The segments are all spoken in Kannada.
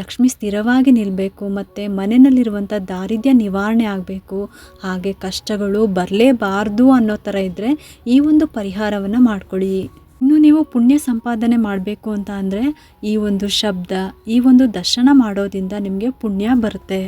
ಲಕ್ಷ್ಮಿ ಸ್ಥಿರವಾಗಿ ನಿಲ್ಲಬೇಕು ಮತ್ತು ಮನೆಯಲ್ಲಿರುವಂಥ ದಾರಿದ್ರ್ಯ ನಿವಾರಣೆ ಆಗಬೇಕು, ಹಾಗೆ ಕಷ್ಟಗಳು ಬರಲೇಬಾರ್ದು ಅನ್ನೋ ಥರ ಇದ್ದರೆ ಈ ಒಂದು ಪರಿಹಾರವನ್ನು ಮಾಡ್ಕೊಳ್ಳಿ. ಇನ್ನು ನೀವು ಪುಣ್ಯ ಸಂಪಾದನೆ ಮಾಡಬೇಕು ಅಂತ ಅಂದರೆ ಈ ಒಂದು ಶಬ್ದ, ಈ ಒಂದು ದರ್ಶನ ಮಾಡೋದ್ರಿಂದ ನಿಮಗೆ ಪುಣ್ಯ ಬರುತ್ತೆ.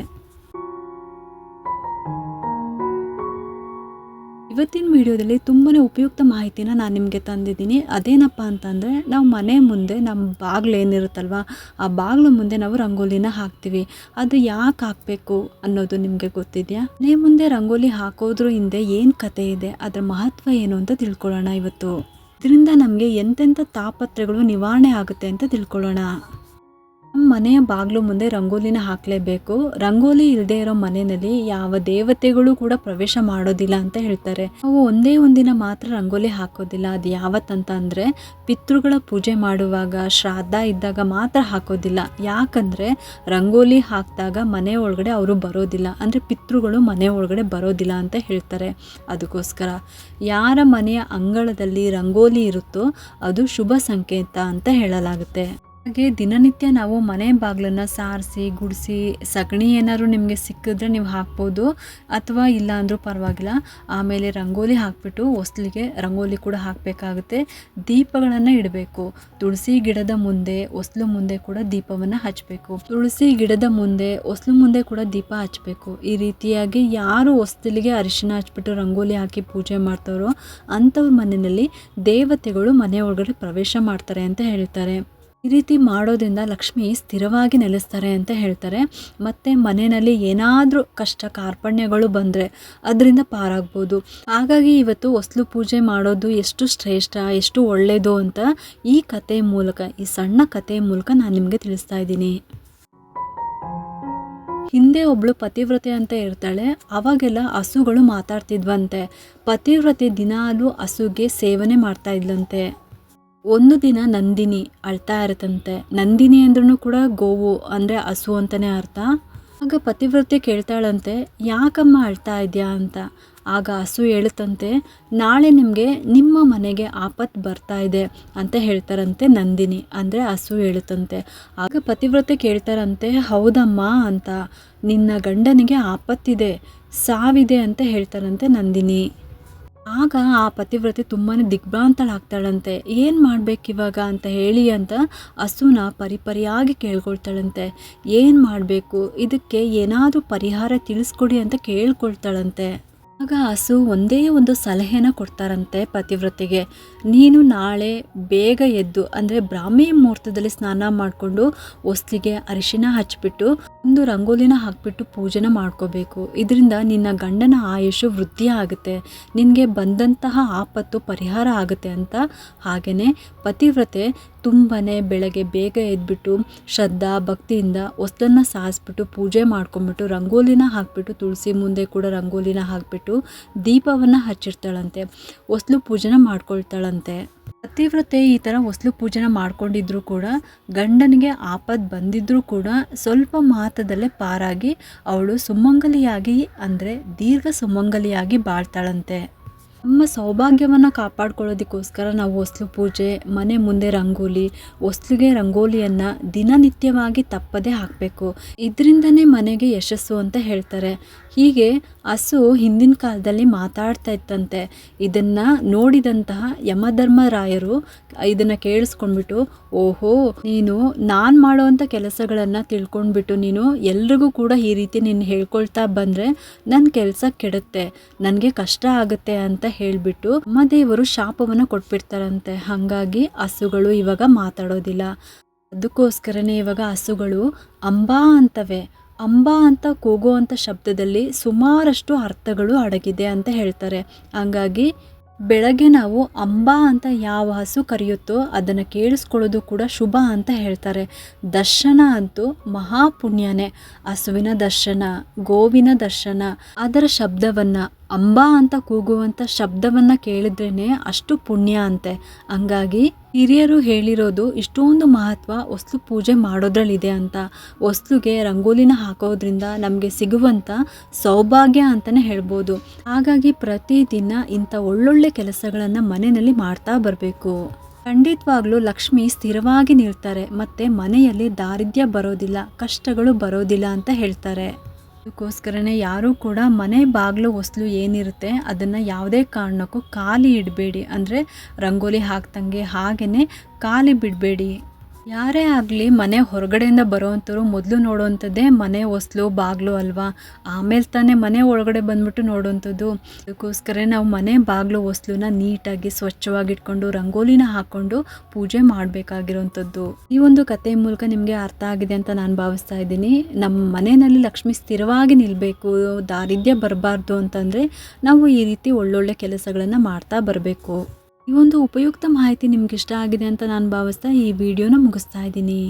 ಇವತ್ತಿನ ವಿಡಿಯೋದಲ್ಲಿ ತುಂಬಾ ಉಪಯುಕ್ತ ಮಾಹಿತಿನ ನಾನು ನಿಮಗೆ ತಂದಿದ್ದೀನಿ. ಅದೇನಪ್ಪ ಅಂತಂದರೆ, ನಾವು ಮನೆ ಮುಂದೆ ನಮ್ಮ ಬಾಗಿಲು ಏನಿರುತ್ತಲ್ವ, ಆ ಬಾಗಿಲು ಮುಂದೆ ನಾವು ರಂಗೋಲಿನ ಹಾಕ್ತೀವಿ. ಅದು ಯಾಕೆ ಹಾಕಬೇಕು ಅನ್ನೋದು ನಿಮಗೆ ಗೊತ್ತಿದೆಯಾ? ಮನೆ ಮುಂದೆ ರಂಗೋಲಿ ಹಾಕೋದ್ರ ಹಿಂದೆ ಏನು ಕತೆ ಇದೆ? ಅದರ ಮಹತ್ವ ಏನು ಅಂತ ತಿಳ್ಕೊಳ್ಳೋಣ ಇವತ್ತು. ಇದರಿಂದ ನಮಗೆ ಎಂತೆಂಥ ತಾಪತ್ರೆಗಳು ನಿವಾರಣೆ ಆಗುತ್ತೆ ಅಂತ ತಿಳ್ಕೊಳ್ಳೋಣ. ನಮ್ಮ ಮನೆಯ ಬಾಗಿಲು ಮುಂದೆ ರಂಗೋಲಿನ ಹಾಕಲೇಬೇಕು. ರಂಗೋಲಿ ಇಲ್ಲದೆ ಇರೋ ಮನೆಯಲ್ಲಿ ಯಾವ ದೇವತೆಗಳು ಕೂಡ ಪ್ರವೇಶ ಮಾಡೋದಿಲ್ಲ ಅಂತ ಹೇಳ್ತಾರೆ. ನಾವು ಒಂದೇ ಒಂದಿನ ಮಾತ್ರ ರಂಗೋಲಿ ಹಾಕೋದಿಲ್ಲ. ಅದು ಯಾವತ್ತಂತ ಅಂದರೆ ಪಿತೃಗಳ ಪೂಜೆ ಮಾಡುವಾಗ, ಶ್ರಾದ್ದ ಇದ್ದಾಗ ಮಾತ್ರ ಹಾಕೋದಿಲ್ಲ. ಯಾಕಂದರೆ ರಂಗೋಲಿ ಹಾಕಿದಾಗ ಮನೆ ಒಳಗಡೆ ಅವರು ಬರೋದಿಲ್ಲ. ಅಂದರೆ ಪಿತೃಗಳು ಮನೆ ಒಳಗಡೆ ಬರೋದಿಲ್ಲ ಅಂತ ಹೇಳ್ತಾರೆ. ಅದಕ್ಕೋಸ್ಕರ ಯಾರ ಮನೆಯ ಅಂಗಳದಲ್ಲಿ ರಂಗೋಲಿ ಇರುತ್ತೋ ಅದು ಶುಭ ಸಂಕೇತ ಅಂತ ಹೇಳಲಾಗುತ್ತೆ. ಹಾಗೆ ದಿನನಿತ್ಯ ನಾವು ಮನೆ ಬಾಗಿಲನ್ನ ಸಾರಿಸಿ, ಗುಡಿಸಿ, ಸಗಣಿ ಏನಾದ್ರು ನಿಮಗೆ ಸಿಕ್ಕಿದ್ರೆ ನೀವು ಹಾಕ್ಬೋದು. ಅಥವಾ ಇಲ್ಲ ಅಂದರೂ ಪರವಾಗಿಲ್ಲ. ಆಮೇಲೆ ರಂಗೋಲಿ ಹಾಕ್ಬಿಟ್ಟು ಹೊಸ್ಲಿಗೆ ರಂಗೋಲಿ ಕೂಡ ಹಾಕಬೇಕಾಗುತ್ತೆ. ದೀಪಗಳನ್ನು ಇಡಬೇಕು. ತುಳಸಿ ಗಿಡದ ಮುಂದೆ, ಹೊಸ್ಲು ಮುಂದೆ ಕೂಡ ದೀಪವನ್ನು ಹಚ್ಚಬೇಕು ತುಳಸಿ ಗಿಡದ ಮುಂದೆ, ಹೊಸ್ಲು ಮುಂದೆ ಕೂಡ ದೀಪ ಹಚ್ಚಬೇಕು ಈ ರೀತಿಯಾಗಿ ಯಾರು ಹೊಸ್ತಿಲಿಗೆ ಅರಿಶಿನ ಹಚ್ಬಿಟ್ಟು ರಂಗೋಲಿ ಹಾಕಿ ಪೂಜೆ ಮಾಡ್ತಾರೋ ಅಂಥವ್ರ ಮನೆಯಲ್ಲಿ ದೇವತೆಗಳು ಮನೆ ಒಳಗಡೆ ಪ್ರವೇಶ ಮಾಡ್ತಾರೆ ಅಂತ ಹೇಳ್ತಾರೆ. ಈ ರೀತಿ ಮಾಡೋದ್ರಿಂದ ಲಕ್ಷ್ಮಿ ಸ್ಥಿರವಾಗಿ ನೆಲೆಸ್ತಾರೆ ಅಂತ ಹೇಳ್ತಾರೆ. ಮತ್ತು ಮನೆಯಲ್ಲಿ ಏನಾದರೂ ಕಷ್ಟ ಕಾರ್ಪಣ್ಯಗಳು ಬಂದರೆ ಅದರಿಂದ ಪಾರಾಗ್ಬೋದು. ಹಾಗಾಗಿ ಇವತ್ತು ಹೊಸ್ಲು ಪೂಜೆ ಮಾಡೋದು ಎಷ್ಟು ಶ್ರೇಷ್ಠ, ಎಷ್ಟು ಒಳ್ಳೆಯದು ಅಂತ ಈ ಕತೆ ಮೂಲಕ, ಈ ಸಣ್ಣ ಕತೆ ಮೂಲಕ ನಾನು ನಿಮಗೆ ತಿಳಿಸ್ತಾ ಇದ್ದೀನಿ. ಹಿಂದೆ ಒಬ್ಳು ಪತಿವ್ರತೆ ಅಂತ ಇರ್ತಾಳೆ, ಅವಾಗೆಲ್ಲ ಹಸುಗಳು ಮಾತಾಡ್ತಿದ್ವಂತೆ. ಪತಿವ್ರತೆ ದಿನಾಲೂ ಹಸುಗೆ ಸೇವನೆ ಮಾಡ್ತಾ ಇದ್ಲಂತೆ. ಒಂದು ದಿನ ನಂದಿನಿ ಅಳ್ತಾ ಇರುತ್ತಂತೆ. ನಂದಿನಿ ಅಂದ್ರೂ ಕೂಡ ಗೋವು ಅಂದರೆ ಹಸು ಅಂತಲೇ ಅರ್ಥ. ಆಗ ಪತಿವ್ರತೆ ಕೇಳ್ತಾಳಂತೆ, ಯಾಕಮ್ಮ ಅಳ್ತಾ ಇದೆಯಾ? ಅಂತ. ಆಗ ಹಸು ಹೇಳುತ್ತಂತೆ, ನಾಳೆ ನಿಮಗೆ ನಿಮ್ಮ ಮನೆಗೆ ಆಪತ್ತು ಬರ್ತಾ ಇದೆ ಅಂತ ಹೇಳ್ತಾರಂತೆ ನಂದಿನಿ ಅಂದರೆ ಹಸು ಹೇಳುತ್ತಂತೆ. ಆಗ ಪತಿವ್ರತೆ ಕೇಳ್ತಾರಂತೆ, ಹೌದಮ್ಮ ಅಂತ. ನಿನ್ನ ಗಂಡನಿಗೆ ಆಪತ್ತಿದೆ, ಸಾವಿದೆ ಅಂತ ಹೇಳ್ತಾರಂತೆ ನಂದಿನಿ. ಆಗ ಆ ಪತಿವ್ರತೆ ತುಂಬಾ ದಿಗ್ಭ್ರಾಂತಳಾಗ್ತಾಳಂತೆ ಏನು ಮಾಡ್ಬೇಕಿವಾಗ ಅಂತ ಹೇಳಿ ಅಂತ ಹಸುನ ಪರಿಪರಿಯಾಗಿ ಕೇಳ್ಕೊಳ್ತಾಳಂತೆ. ಏನು ಮಾಡಬೇಕು? ಇದಕ್ಕೆ ಏನಾದರೂ ಪರಿಹಾರ ತಿಳಿಸ್ಕೊಡಿ ಅಂತ ಕೇಳ್ಕೊಳ್ತಾಳಂತೆ. ಆಗ ಹಸು ಒಂದೇ ಒಂದು ಸಲಹೆನ ಕೊಡ್ತಾರಂತೆ ಪತಿವ್ರತೆಗೆ. ನೀನು ನಾಳೆ ಬೇಗ ಎದ್ದು, ಅಂದರೆ ಬ್ರಾಹ್ಮಿ ಮುಹೂರ್ತದಲ್ಲಿ ಸ್ನಾನ ಮಾಡಿಕೊಂಡು ಹೊಸ್ಲಿಗೆ ಅರಿಶಿನ ಹಚ್ಚಿಬಿಟ್ಟು ಒಂದು ರಂಗೋಲಿನ ಹಾಕಿಬಿಟ್ಟು ಪೂಜೆನ ಮಾಡ್ಕೋಬೇಕು. ಇದರಿಂದ ನಿನ್ನ ಗಂಡನ ಆಯುಷು ವೃದ್ಧಿ ಆಗುತ್ತೆ. ನಿನಗೆ ಬಂದಂತಹ ಆಪತ್ತು ಪರಿಹಾರ ಆಗುತ್ತೆ ಅಂತ ಹಾಗೆಯೇ ಪತಿವ್ರತೆ ತುಂಬನೇ ಬೆಳಗ್ಗೆ ಬೇಗ ಎದ್ಬಿಟ್ಟು ಶ್ರದ್ಧಾ, ಭಕ್ತಿಯಿಂದ ಹೊಸ್ಲನ್ನ ಸಾರಿಸ್ಬಿಟ್ಟು ಪೂಜೆ ಮಾಡ್ಕೊಂಬಿಟ್ಟು ರಂಗೋಲಿನ ಹಾಕ್ಬಿಟ್ಟು, ತುಳಸಿ ಮುಂದೆ ಕೂಡ ರಂಗೋಲಿನ ಹಾಕ್ಬಿಟ್ಟು ದೀಪವನ್ನು ಹಚ್ಚಿರ್ತಾಳಂತೆ. ಹೊಸ್ಲು ಪೂಜೆನ ಮಾಡ್ಕೊಳ್ತಾಳಂತೆ. ಪತಿವ್ರತೆ ಈ ಥರ ಹೊಸ್ಲು ಪೂಜೆನ ಮಾಡ್ಕೊಂಡಿದ್ರು ಕೂಡ ಗಂಡನಿಗೆ ಆಪದ್ ಬಂದಿದ್ರೂ ಕೂಡ ಸ್ವಲ್ಪ ಮಾತದಲ್ಲೇ ಪಾರಾಗಿ ಅವಳು ಸುಮಂಗಲಿಯಾಗಿ ಅಂದರೆ ದೀರ್ಘ ಸುಮಂಗಲಿಯಾಗಿ ಬಾಳ್ತಾಳಂತೆ. ನಮ್ಮ ಸೌಭಾಗ್ಯವನ್ನು ಕಾಪಾಡ್ಕೊಳ್ಳೋದಕ್ಕೋಸ್ಕರ ನಾವು ಹೊಸ್ಲು ಪೂಜೆ, ಮನೆ ಮುಂದೆ ರಂಗೋಲಿ, ಹೊಸ್ಲಿಗೆ ರಂಗೋಲಿಯನ್ನು ದಿನನಿತ್ಯವಾಗಿ ತಪ್ಪದೇ ಹಾಕಬೇಕು. ಇದರಿಂದನೇ ಮನೆಗೆ ಯಶಸ್ಸು ಅಂತ ಹೇಳ್ತಾರೆ. ಹೀಗೆ ಹಸು ಹಿಂದಿನ ಕಾಲದಲ್ಲಿ ಮಾತಾಡ್ತಾ ಇತ್ತಂತೆ. ಇದನ್ನು ನೋಡಿದಂತಹ ಯಮಧರ್ಮರಾಯರು ಇದನ್ನು ಕೇಳಿಸ್ಕೊಂಡ್ಬಿಟ್ಟು, ಓಹೋ, ನೀನು ನಾನು ಮಾಡೋವಂಥ ಕೆಲಸಗಳನ್ನು ತಿಳ್ಕೊಂಡ್ಬಿಟ್ಟು ನೀನು ಎಲ್ರಿಗೂ ಕೂಡ ಈ ರೀತಿ ನೀನು ಹೇಳ್ಕೊಳ್ತಾ ಬಂದರೆ ನನ್ನ ಕೆಲಸ ಕೆಡುತ್ತೆ, ನನಗೆ ಕಷ್ಟ ಆಗುತ್ತೆ ಅಂತ ಹೇಳಿಬಿಟ್ಟು ದೇವರು ಶಾಪವನ್ನು ಕೊಟ್ಬಿಡ್ತಾರಂತೆ. ಹಾಗಾಗಿ ಹಸುಗಳು ಇವಾಗ ಮಾತಾಡೋದಿಲ್ಲ. ಅದಕ್ಕೋಸ್ಕರನೇ ಇವಾಗ ಹಸುಗಳು ಅಂಬಾ ಅಂತವೆ. ಅಂಬಾ ಅಂತ ಕೂಗುವಂಥ ಶಬ್ದದಲ್ಲಿ ಸುಮಾರಷ್ಟು ಅರ್ಥಗಳು ಅಡಗಿದೆ ಅಂತ ಹೇಳ್ತಾರೆ. ಹಂಗಾಗಿ ಬೆಳಗ್ಗೆ ನಾವು ಅಂಬಾ ಅಂತ ಯಾವ ಹಸು ಕರೆಯುತ್ತೋ ಅದನ್ನು ಕೇಳಿಸ್ಕೊಳ್ಳೋದು ಕೂಡ ಶುಭ ಅಂತ ಹೇಳ್ತಾರೆ. ದರ್ಶನ ಅಂತೂ ಮಹಾಪುಣ್ಯನೇ. ಹಸುವಿನ ದರ್ಶನ, ಗೋವಿನ ದರ್ಶನ, ಅದರ ಶಬ್ದವನ್ನು ಅಂಬಾ ಅಂತ ಕೂಗುವಂಥ ಶಬ್ದವನ್ನು ಕೇಳಿದ್ರೇ ಅಷ್ಟು ಪುಣ್ಯ ಅಂತೆ. ಹಂಗಾಗಿ ಹಿರಿಯರು ಹೇಳಿರೋದು ಇಷ್ಟೊಂದು ಮಹತ್ವ ಹೊಸ್ಲು ಪೂಜೆ ಮಾಡೋದ್ರಲ್ಲಿದೆ ಅಂತ. ಹೊಸ್ಲುಗೆ ರಂಗೋಲಿನ ಹಾಕೋದ್ರಿಂದ ನಮಗೆ ಸಿಗುವಂಥ ಸೌಭಾಗ್ಯ ಅಂತಲೇ ಹೇಳ್ಬೋದು. ಹಾಗಾಗಿ ಪ್ರತಿದಿನ ಇಂಥ ಒಳ್ಳೊಳ್ಳೆ ಕೆಲಸಗಳನ್ನು ಮನೆಯಲ್ಲಿ ಮಾಡ್ತಾ ಬರಬೇಕು. ಖಂಡಿತವಾಗ್ಲೂ ಲಕ್ಷ್ಮಿ ಸ್ಥಿರವಾಗಿ ನಿಲ್ತಾರೆ, ಮತ್ತೆ ಮನೆಯಲ್ಲಿ ದಾರಿದ್ರ್ಯ ಬರೋದಿಲ್ಲ, ಕಷ್ಟಗಳು ಬರೋದಿಲ್ಲ ಅಂತ ಹೇಳ್ತಾರೆ. ಅದಕ್ಕೋಸ್ಕರನೇ ಯಾರೂ ಕೂಡ ಮನೆ ಬಾಗಿಲು, ಹೊಸಲು ಏನಿರುತ್ತೆ ಅದನ್ನು ಯಾವುದೇ ಕಾರಣಕ್ಕೂ ಖಾಲಿ ಇಡಬೇಡಿ. ಅಂದರೆ ರಂಗೋಲಿ ಹಾಕ್ದಂಗೆ ಹಾಗೆಯೇ ಖಾಲಿ ಬಿಡಬೇಡಿ. ಯಾರೇ ಆಗಲಿ ಮನೆ ಹೊರಗಡೆಯಿಂದ ಬರೋವಂಥವ್ರು ಮೊದಲು ನೋಡೋವಂಥದ್ದೇ ಮನೆ ಹೊಸ್ಲು, ಬಾಗಿಲು ಅಲ್ವಾ? ಆಮೇಲೆ ತಾನೇ ಮನೆ ಒಳಗಡೆ ಬಂದ್ಬಿಟ್ಟು ನೋಡೋವಂಥದ್ದು. ಅದಕ್ಕೋಸ್ಕರ ನಾವು ಮನೆ, ಬಾಗಿಲು ಹೊಸ್ಲನ್ನ ನೀಟಾಗಿ, ಸ್ವಚ್ಛವಾಗಿಟ್ಕೊಂಡು, ರಂಗೋಲಿನ ಹಾಕ್ಕೊಂಡು ಪೂಜೆ ಮಾಡಬೇಕಾಗಿರೋವಂಥದ್ದು. ಈ ಒಂದು ಕಥೆ ಮೂಲಕ ನಿಮಗೆ ಅರ್ಥ ಆಗಿದೆ ಅಂತ ನಾನು ಭಾವಿಸ್ತಾ ಇದ್ದೀನಿ. ನಮ್ಮ ಮನೆಯಲ್ಲಿ ಲಕ್ಷ್ಮಿ ಸ್ಥಿರವಾಗಿ ನಿಲ್ಲಬೇಕು ದಾರಿದ್ರ್ಯ ಬರಬಾರ್ದು ಅಂತಂದರೆ ನಾವು ಈ ರೀತಿ ಒಳ್ಳೊಳ್ಳೆ ಕೆಲಸಗಳನ್ನು ಮಾಡ್ತಾ ಬರಬೇಕು. ಈ ಒಂದು ಉಪಯುಕ್ತ ಮಾಹಿತಿ ನಿಮ್ಗೆ ಇಷ್ಟ ಆಗಿದೆ ಅಂತ ನಾನು ಭಾವಿಸ್ತಾ ಈ ವಿಡಿಯೋನ ಮುಗಿಸ್ತಾ ಇದ್ದೀನಿ.